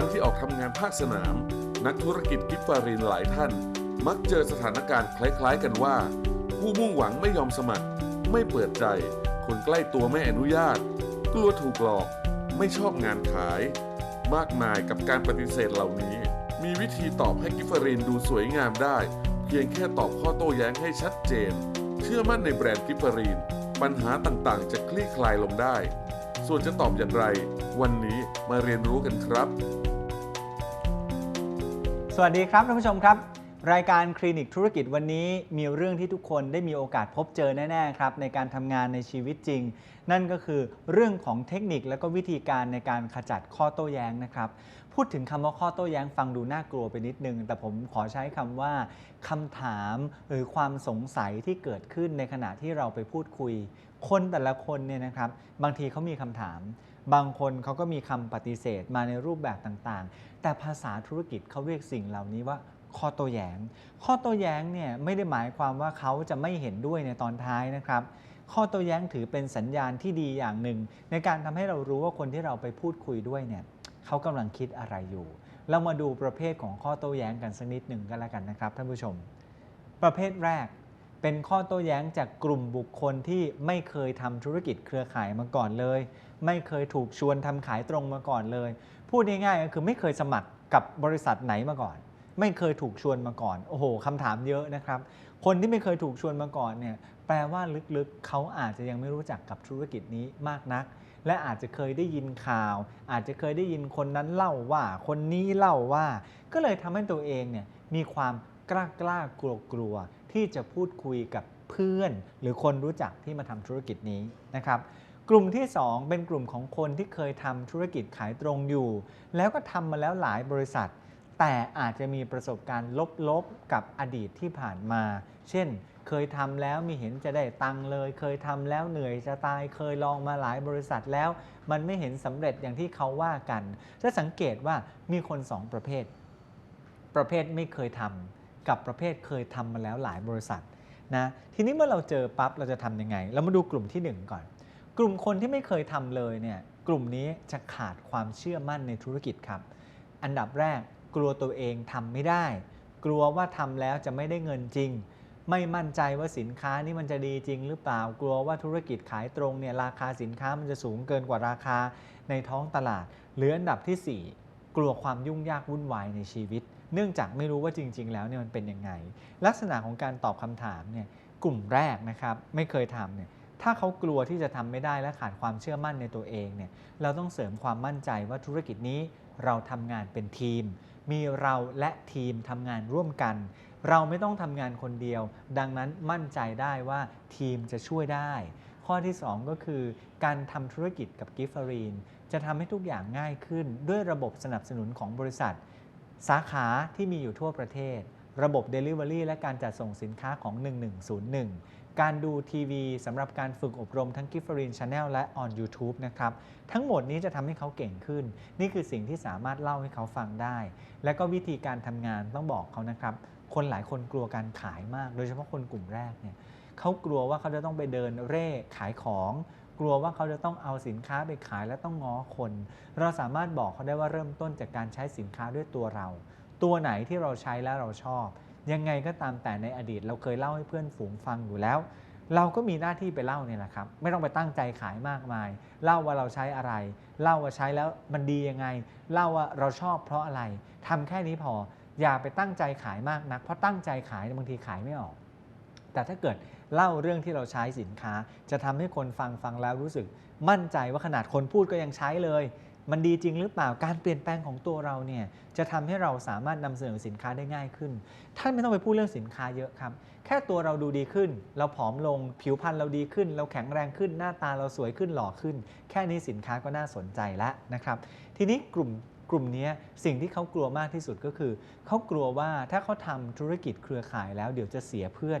รั้งที่ออกทำงานภาคสนาม นักธุรกิจกิฟฟารินหลายท่าน มักเจอสถานการณ์คล้ายๆกันว่า ผู้มุ่งหวังไม่ยอมสมัคร ไม่เปิดใจ คนใกล้ตัวไม่อนุญาต กลัวถูกหลอก ไม่ชอบงานขาย มากมายกับการปฏิเสธเหล่านี้ มีวิธีตอบให้กิฟฟารินดูสวยงามได้ เพียงแค่ตอบข้อโต้แย้งให้ชัดเจน เชื่อมั่นในแบรนด์กิฟฟารีนปัญหาต่างๆ จะคลี่คลายลงได้ ส่วนจะตอบอย่างไร วันนี้มาเรียนรู้กันครับ วัสดีครับท่านผู้ชมครับ รายการคลินิกธุรกิจวันนี้มีเรื่องที่ทุกคนได้มีโอกาสพบเจอแน่ๆครับในการทำงานในชีวิตจริง นั่นก็คือเรื่องของเทคนิคและก็วิธีการในการขจัดข้อโต้แย้งนะครับพูดถึงคำว่าข้อโต้แย้งฟังดูน่ากลัวไปนิดนึง แต่ผมขอใช้คำว่าคำถามหรือความสงสัยที่เกิดขึ้นในขณะที่เราไปพูดคุย คนแต่ละคนเนี่ยนะครับบางทีเขามีคำถาม บางคนเขาก็มีคำปฏิเสธมาในรูปแบบต่างๆ แต่ภาษาธุรกิจเขาเรียกสิ่งเหล่านี้ว่าข้อโต้แย้ง ข้อโต้แย้งเนี่ยไม่ได้หมายความว่าเขาจะไม่เห็นด้วยในตอนท้ายนะครับ ข้อโต้แย้งถือเป็นสัญญาณที่ดีอย่างหนึ่ง ในการทำให้เรารู้ว่าคนที่เราไปพูดคุยด้วยเนี่ยเขากำลังคิดอะไรอยู่ เรามาดูประเภทของข้อโต้แย้งกันสักนิดหนึ่งก็แล้วกันนะครับท่านผู้ชม ประเภทแรก เป็นข้อโต้แย้งจากกลุ่มบุคคลที่ไม่เคยทำธุรกิจเครือข่ายมาก่อนเลย ไม่เคยถูกชวนทำขายตรงมาก่อนเลย พูดง่ายๆก็คือไม่เคยสมัครกับบริษัทไหนมาก่อน ไม่เคยถูกชวนมาก่อน โอ้โหคำถามเยอะนะครับ คนที่ไม่เคยถูกชวนมาก่อนเนี่ยแปลว่าลึกๆ เขาอาจจะยังไม่รู้จักกับธุรกิจนี้มากนัก และอาจจะเคยได้ยินข่าว อาจจะเคยได้ยินคนนั้นเล่าว่า คนนี้เล่าว่า ก็เลยทำให้ตัวเองเนี่ยมีความ กล้ากล้ากลัวกลัวที่จะพูดคุยกับเพื่อน หรือคนรู้จักที่มาทำธุรกิจนี้นะครับกลุ่มที่ 2 เป็นกลุ่มของคนที่เคยทำธุรกิจขายตรงอยู่ แล้วก็ทำมาแล้วหลายบริษัท แต่อาจจะมีประสบการณ์ลบๆกับอดีตที่ผ่านมา เช่น เคยทำแล้วมีเห็นจะได้ตังค์เลย เคยทำแล้วเหนื่อยจะตายเคยลองมาหลายบริษัทแล้ว มันไม่เห็นสำเร็จอย่างที่เขาว่ากัน จะสังเกตว่ามีคนสองประเภท ประเภทไม่เคยทำ กับประเภทเคยทำมาแล้วหลายบริษัทนะทีนี้เมื่อเราเจอปั๊บเราจะทำยังไง เรามาดูกลุ่มที่หนึ่งก่อน กลุ่มคนที่ไม่เคยทำเลยเนี่ยกลุ่มนี้จะขาดความเชื่อมั่นในธุรกิจครับ อันดับแรกกลัวตัวเองทำไม่ได้ กลัวว่าทำแล้วจะไม่ได้เงินจริง ไม่มั่นใจว่าสินค้านี้มันจะดีจริงหรือเปล่า กลัวว่าธุรกิจขายตรงเนี่ยราคาสินค้ามันจะสูงเกินกว่าราคาในท้องตลาด หรืออันดับที่ 4 กลัวความยุ่งยากวุ่นวายในชีวิต เนื่องจากไม่รู้ว่าจริง ๆ แล้วเนี่ยมันเป็นยังไง ลักษณะของการตอบคำถามเนี่ยกลุ่มแรกนะครับไม่เคยทำเนี่ยถ้าเขากลัวที่จะทำไม่ได้และขาดความเชื่อมั่นในตัวเองเนี่ยเราต้องเสริมความมั่นใจว่าธุรกิจนี้เราทำงานเป็นทีม มีเราและทีมทำงานร่วมกัน เราไม่ต้องทำงานคนเดียว ดังนั้นมั่นใจได้ว่าทีมจะช่วยได้ ข้อที่ 2 ก็คือการทำธุรกิจกับกิฟฟารีนจะทำให้ทุกอย่างง่ายขึ้นด้วยระบบสนับสนุนของบริษัท สาขาที่มีอยู่ทั่วประเทศ ระบบ Delivery และการจัดส่งสินค้าของ 1101 การดูทีวีสำหรับการฝึกอบรมทั้ง g i f f e r i n Channel และ on YouTube นะครับ ทั้งหมดนี้จะทำให้เขาเก่งขึ้น นี่คือสิ่งที่สามารถเล่าให้เขาฟังได้ และก็วิธีการทำงานต้องบอกเขานะครับ คนหลายคนกลัวการขายมาก โดยเฉพาะคนกลุ่มแรกเนี่ยเขากลัวว่าเขาจะต้องไปเดินเร่ขายของ กลัวว่าเขาจะต้องเอาสินค้าไปขายและต้องง้อคน เราสามารถบอกเขาได้ว่าเริ่มต้นจากการใช้สินค้าด้วยตัวเรา ตัวไหนที่เราใช้แล้วเราชอบ ยังไงก็ตามแต่ในอดีต เราเคยเล่าให้เพื่อนฝูงฟังอยู่แล้ว เราก็มีหน้าที่ไปเล่าเนี่ยแหละครับ ไม่ต้องไปตั้งใจขายมากมาย เล่าว่าเราใช้อะไร เล่าว่าใช้แล้วมันดียังไง เล่าว่าเราชอบเพราะอะไรทำแค่นี้พออย่าไปตั้งใจขายมากนัก เพราะตั้งใจขายเนี่ยบางทีขายไม่ออก แต่ถ้าเกิด เล่าเรื่องที่เราใช้สินค้า จะทำให้คนฟังฟังแล้วรู้สึก มั่นใจว่าขนาดคนพูดก็ยังใช้เลย มันดีจริงหรือเปล่าการเปลี่ยนแปลงของตัวเราเนี่ยจะทำให้เราสามารถนำเสนอสินค้าได้ง่ายขึ้น ท่านไม่ต้องไปพูดเรื่องสินค้าเยอะครับแค่ตัวเราดูดีขึ้น เราผอมลง ผิวพรรณเราดีขึ้น เราแข็งแรงขึ้นหน้าตาเราสวยขึ้นหล่อขึ้น แค่นี้สินค้าก็น่าสนใจแล้วนะครับ ทีนี้กลุ่มกลุ่มนี้สิ่งที่เขากลัวมากที่สุดก็คือ เขากลัวว่าถ้าเขาทำธุรกิจเครือข่ายแล้วเดี๋ยวจะเสียเพื่อน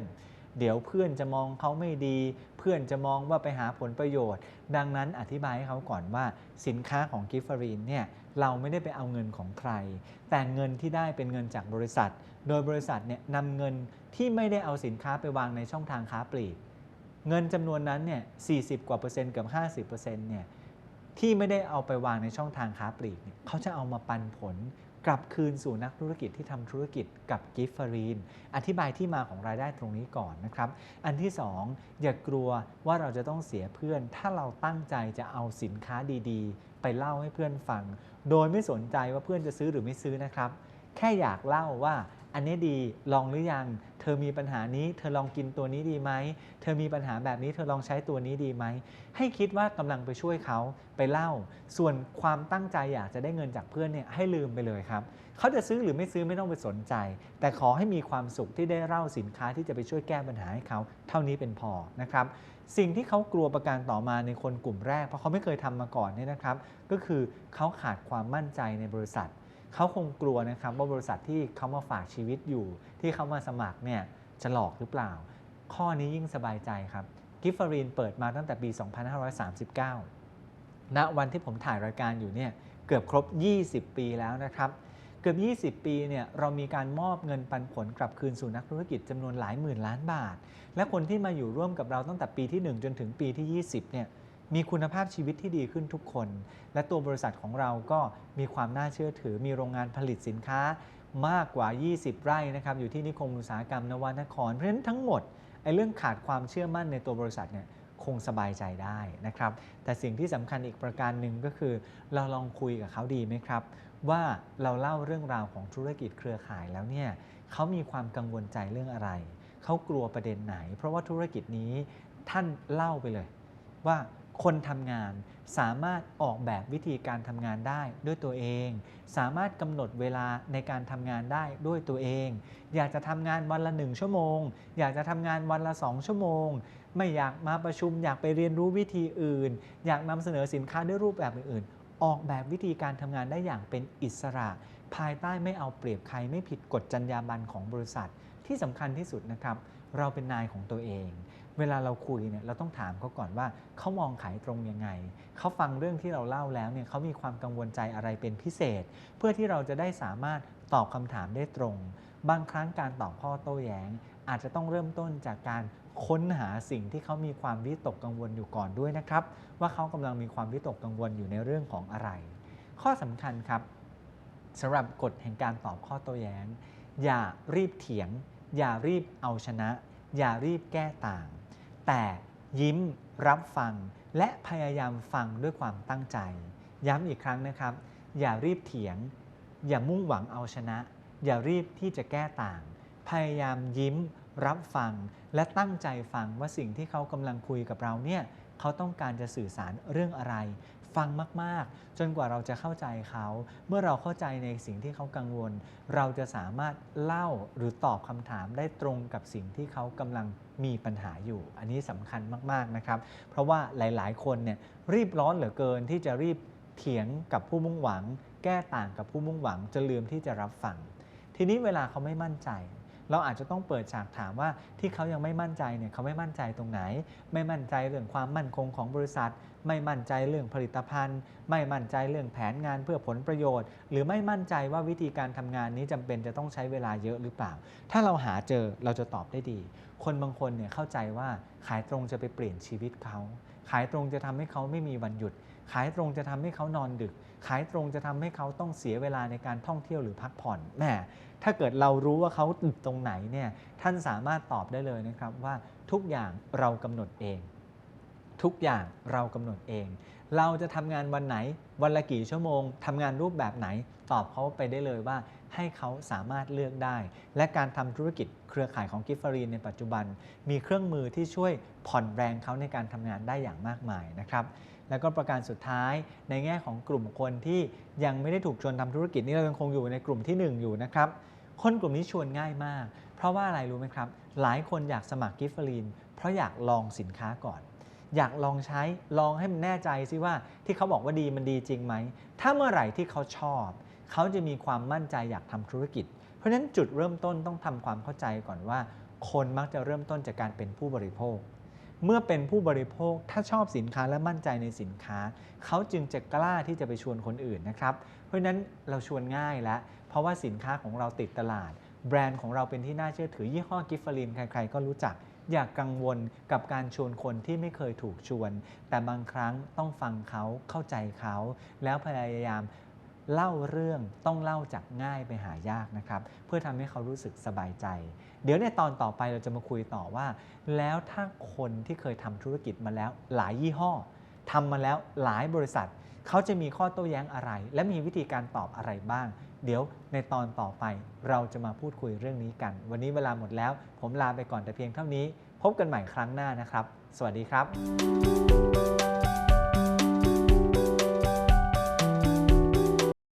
เดี๋ยวเพื่อนจะมองเขาไม่ดี เพื่อนจะมองว่าไปหาผลประโยชน์ ดังนั้นอธิบายให้เขาก่อนว่าสินค้าของกิฟฟารีนเนี่ยเราไม่ได้ไปเอาเงินของใคร แต่เงินที่ได้เป็นเงินจากบริษัท โดยบริษัทเนี่ยนำเงินที่ไม่ได้เอาสินค้าไปวางในช่องทางค้าปลีก เงินจำนวนนั้นเนี่ย40 กว่าเปอร์เซ็นต์เกับ 50เปอร์เซ็นต์เนี่ยที่ไม่ได้เอาไปวางในช่องทางค้าปลีกเนี่ยเขาจะเอามาปันผล กลับคืนสู่นักธุรกิจที่ทำธุรกิจกับกิฟฟารีน อธิบายที่มาของรายได้ตรงนี้ก่อนนะครับ อันที่ 2 อย่ากลัวว่าเราจะต้องเสียเพื่อน ถ้าเราตั้งใจจะเอาสินค้าดีๆ ไปเล่าให้เพื่อนฟัง โดยไม่สนใจว่าเพื่อนจะซื้อหรือไม่ซื้อนะครับ แค่อยากเล่าว่าอันนี้ดีลองหรือยัง เธอมีปัญหานี้ เธอลองกินตัวนี้ดีไหม เธอมีปัญหาแบบนี้เธอลองใช้ตัวนี้ดีไหม ให้คิดว่ากำลังไปช่วยเขาไปเล่า ส่วนความตั้งใจอยากจะได้เงินจากเพื่อนเนี่ยให้ลืมไปเลยครับ เขาจะซื้อหรือไม่ซื้อไม่ต้องไปสนใจ แต่ขอให้มีความสุขที่ได้เล่าสินค้าที่จะไปช่วยแก้ปัญหาให้เขา เท่านี้เป็นพอนะครับ สิ่งที่เขากลัวประการต่อมาในคนกลุ่มแรก เพราะเขาไม่เคยทำมาก่อนเนี่ยนะครับ ก็คือเขาขาดความมั่นใจในบริษัท เขาคงกลัวนะครับว่าบริษัทที่เขามาฝากชีวิตอยู่ ที่เขามาสมัครเนี่ยจะหลอกหรือเปล่า ข้อนี้ยิ่งสบายใจครับกิฟฟารีนเปิดมาตั้งแต่ปี 2539 ณวันที่ผมถ่ายรายการอยู่เนี่ยเกือบครบ 20 ปีแล้วนะครับเกือบ 20 ปี เนี่ย เรามีการมอบเงินปันผลกลับคืนสู่นักธุรกิจจำนวนหลายหมื่นล้านบาท และคนที่มาอยู่ร่วมกับเราตั้งแต่ปีที่ 1 จนถึงปีที่ 20 เนี่ย มีคุณภาพชีวิตที่ดีขึ้นทุกคน และตัวบริษัทของเราก็มีความน่าเชื่อถือ มีโรงงานผลิตสินค้ามากกว่า 20 ไร่นะครับอยู่ที่นิคมอุตสาหกรรมนวนคร เพราะฉะนั้นทั้งหมดไอ้เรื่องขาดความเชื่อมั่นในตัวบริษัทเนี่ยคงสบายใจได้นะครับ แต่สิ่งที่สำคัญอีกประการหนึ่งก็คือ เราลองคุยกับเขาดีไหมครับ ว่าเราเล่าเรื่องราวของธุรกิจเครือข่ายแล้วเนี่ยเขามีความกังวลใจเรื่องอะไร เขากลัวประเด็นไหน เพราะว่าธุรกิจนี้ท่านเล่าไปเลย ว่า คนทำงานสามารถออกแบบวิธีการทำงานได้ด้วยตัวเอง สามารถกำหนดเวลาในการทำงานได้ด้วยตัวเอง อยากจะทำงานวันละหนึ่งชั่วโมง อยากจะทำงานวันละสองชั่วโมง ไม่อยากมาประชุม อยากไปเรียนรู้วิธีอื่น อยากนำเสนอสินค้าด้วยรูปแบบอื่นๆ ออกแบบวิธีการทำงานได้อย่างเป็นอิสระ ภายใต้ไม่เอาเปรียบใครไม่ผิดกฎจรรยาบรรณของบริษัท ที่สำคัญที่สุดนะครับ เราเป็นนายของตัวเอง เวลาเราคุยเนี่ยเราต้องถามเขาก่อนว่าเขามองขายตรงยังไงเขาฟังเรื่องที่เราเล่าแล้วเนี่ยเขามีความกังวลใจอะไรเป็นพิเศษ เพื่อที่เราจะได้สามารถตอบคำถามได้ตรง บางครั้งการตอบข้อโต้แย้ง อาจจะต้องเริ่มต้นจากการค้นหาสิ่งที่เขามีความวิตกกังวลอยู่ก่อนด้วยนะครับ ว่าเขากำลังมีความวิตกกังวลอยู่ในเรื่องของอะไร ข้อสำคัญครับสำหรับกฎแห่งการตอบข้อโต้แย้ง อย่ารีบเถียง อย่ารีบเอาชนะ อย่ารีบแก้ต่าง แต่ยิ้มรับฟัง และพยายามฟังด้วยความตั้งใจ ย้ำอีกครั้งนะครับ อย่ารีบเถียง อย่ามุ่งหวังเอาชนะ อย่ารีบที่จะแก้ต่าง พยายามยิ้มรับฟัง และตั้งใจฟังว่าสิ่งที่เขากำลังคุยกับเราเนี่ยเขาต้องการจะสื่อสารเรื่องอะไร ฟังมาก ๆ จนกว่าเราจะเข้าใจเขา เมื่อเราเข้าใจในสิ่งที่เขากังวล เราจะสามารถเล่าหรือตอบคำถามได้ตรงกับสิ่งที่เขากำลังมีปัญหาอยู่ อันนี้สำคัญมาก ๆ นะครับ เพราะว่าหลาย ๆ คนเนี่ยรีบร้อนเหลือเกินที่จะรีบเถียงกับผู้มุ่งหวัง แก้ต่างกับผู้มุ่งหวังจนลืมที่จะรับฟัง ทีนี้เวลาเขาไม่มั่นใจ เราอาจจะต้องเปิดฉากถามว่าที่เขายังไม่มั่นใจเนี่ยเขาไม่มั่นใจตรงไหน ไม่มั่นใจเรื่องความมั่นคงของบริษัท ไม่มั่นใจเรื่องผลิตภัณฑ์ ไม่มั่นใจเรื่องแผนงานเพื่อผลประโยชน์ หรือไม่มั่นใจว่าวิธีการทำงานนี้จำเป็นจะต้องใช้เวลาเยอะหรือเปล่า ถ้าเราหาเจอเราจะตอบได้ดี คนบางคนเนี่ยเข้าใจว่าขายตรงจะไปเปลี่ยนชีวิตเขา ขายตรงจะทำให้เขาไม่มีวันหยุด ขายตรงจะทำให้เขานอนดึก ขายตรงจะทำให้เขาต้องเสียเวลาในการท่องเที่ยวหรือพักผ่อนแหม่ถ้าเกิดเรารู้ว่าเขาติดตรงไหนเนี่ยท่านสามารถตอบได้เลยนะครับว่าทุกอย่างเรากำหนดเอง ทุกอย่างเรากำหนดเอง เราจะทำงานวันไหน วันละกี่ชั่วโมงทำงานรูปแบบไหน ตอบเขาไปได้เลยว่าให้เขาสามารถเลือกได้ และการทำธุรกิจเครือข่ายของกิฟฟารีนในปัจจุบัน มีเครื่องมือที่ช่วยผ่อนแรงเขาในการทำงานได้อย่างมากมายนะครับแล้วก็ประการสุดท้ายในแง่ของกลุ่มคนที่ยังไม่ได้ถูกชวนทำธุรกิจนี่เรายังคงอยู่ในกลุ่มที่ 1 อยู่นะครับ คนกลุ่มนี้ชวนง่ายมาก เพราะว่าอะไรรู้ไหมครับ หลายคนอยากสมัครกิฟฟารีนเพราะอยากลองสินค้าก่อน อยากลองใช้ลองให้มันแน่ใจซิว่าที่เขาบอกว่าดีมันดีจริงไหม ถ้าเมื่อไหร่ที่เขาชอบ เขาจะมีความมั่นใจอยากทำธุรกิจ เพราะฉะนั้นจุดเริ่มต้นต้องทำความเข้าใจก่อนว่า คนมักจะเริ่มต้นจากการเป็นผู้บริโภค เมื่อเป็นผู้บริโภคถ้าชอบสินค้าและมั่นใจในสินค้า เขาจึงจะกล้าที่จะไปชวนคนอื่นนะครับ เพราะฉะนั้นเราชวนง่ายแล้วเพราะว่าสินค้าของเราติดตลาด แบรนด์ของเราเป็นที่น่าเชื่อถือยี่ห้อกิฟฟารินใครๆ ก็รู้จัก อย่ากกังวลกับการชวนคนที่ไม่เคยถูกชวน แต่บางครั้งต้องฟังเขาเข้าใจเขา แล้วพยายามเล่าเรื่องต้องเล่าจากง่ายไปหายากนะครับ เพื่อทำให้เขารู้สึกสบายใจ เดี๋ยวในตอนต่อไปเราจะมาคุยต่อว่า แล้วถ้าคนที่เคยทำธุรกิจมาแล้วหลายยี่ห้อทำมาแล้วหลายบริษัท เขาจะมีข้อโต้แย้งอะไร และมีวิธีการตอบอะไรบ้าง เดี๋ยวในตอนต่อไปเราจะมาพูดคุยเรื่องนี้กัน วันนี้เวลาหมดแล้ว ผมลาไปก่อนแต่เพียงเท่านี้ พบกันใหม่ครั้งหน้านะครับ สวัสดีครับ